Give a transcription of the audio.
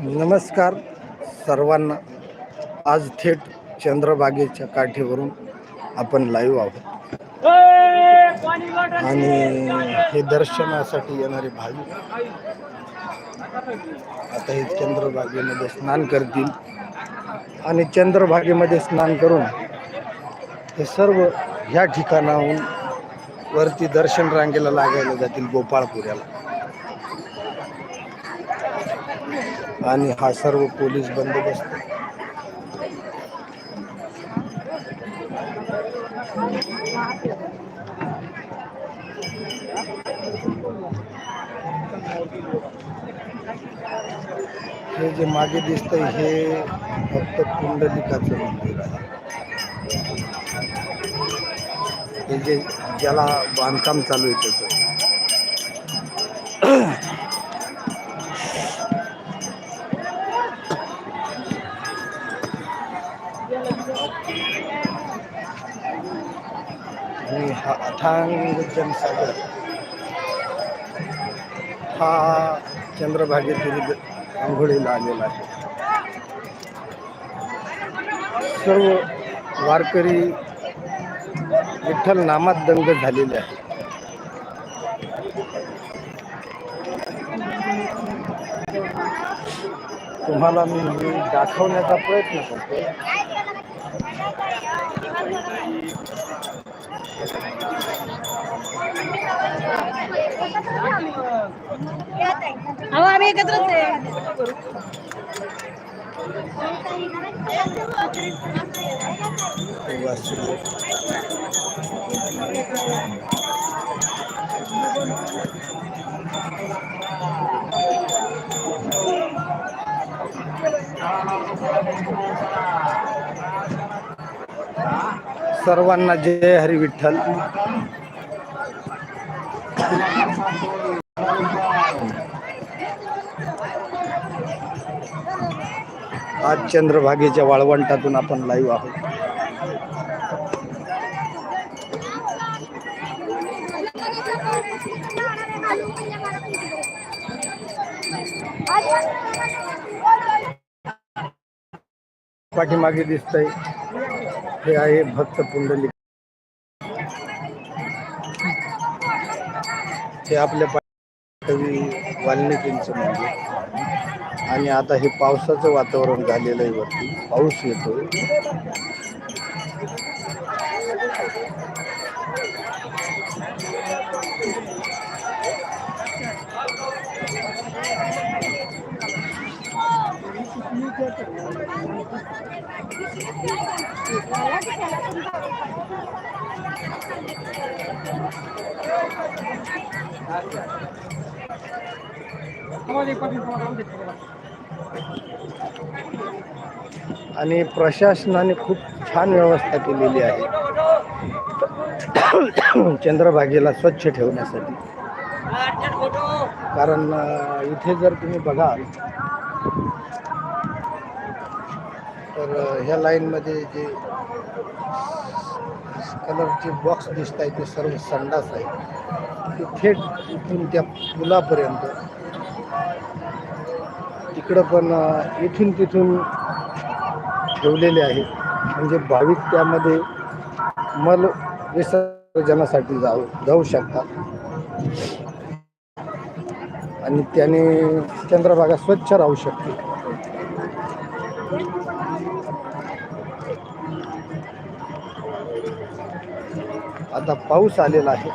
नमस्कार सर्वांना. आज थेट चंद्रभागेच्या काठीवरून आपण लाईव्ह आहोत. आणि हे दर्शनासाठी येणारे भाविक आता हे चंद्रभागेमध्ये स्नान करतील. आणि चंद्रभागेमध्ये स्नान करून हे सर्व ह्या ठिकाणाहून वरती दर्शन रांगेला लागायला जातील गोपाळपुऱ्याला. आणि हा सर्व पोलीस बंदोबस्त. हे जे मागे दिसतंय हे फक्त पुंडलिकाचं मंदिर आहे. हे जे ज्याला बांधकाम चालू आहे त्याचं. आणि हा अथांग जनसागर हा चंद्रभागेतील आंघोळीला आलेला आहे. सर्व वारकरी विठ्ठल नामात दंग झालेले आहे तुम्हाला मी दाखवण्याचा प्रयत्न करतो. अहो आम्ही एकत्रच आहे सर्वांना जय हरी विठ्ठल. आज चंद्रभागेच्या वाळवंटातून आपण लाईव्ह आहोत. पाठीमागे दिसतंय. हे आहे भक्त पुंडलिक. हे आपल्या कवी वाल्मिकींचं मंदिर. आणि आता हे पावसाचं वातावरण झालेलं आहे वरती. पाऊस येतोय. आणि प्रशासनाने खूप छान व्यवस्था केलेली आहे. चंद्रभागेला स्वच्छ ठेवण्यासाठी. कारण इथे जर तुम्ही बघाल तर ह्या लाईनमध्ये जे कलरचे बॉक्स दिसत आहेत ते सर्व संडास आहे ते थेट इथून त्या पुलापर्यंत. तिकडं पण इथून तिथून ठेवलेले आहेत. म्हणजे भाविक त्यामध्ये मल विसर्जनासाठी जाऊ जाऊ शकतात. आणि त्याने चंद्रभागा स्वच्छ राहू शकते आता पाऊस आलेला आहे.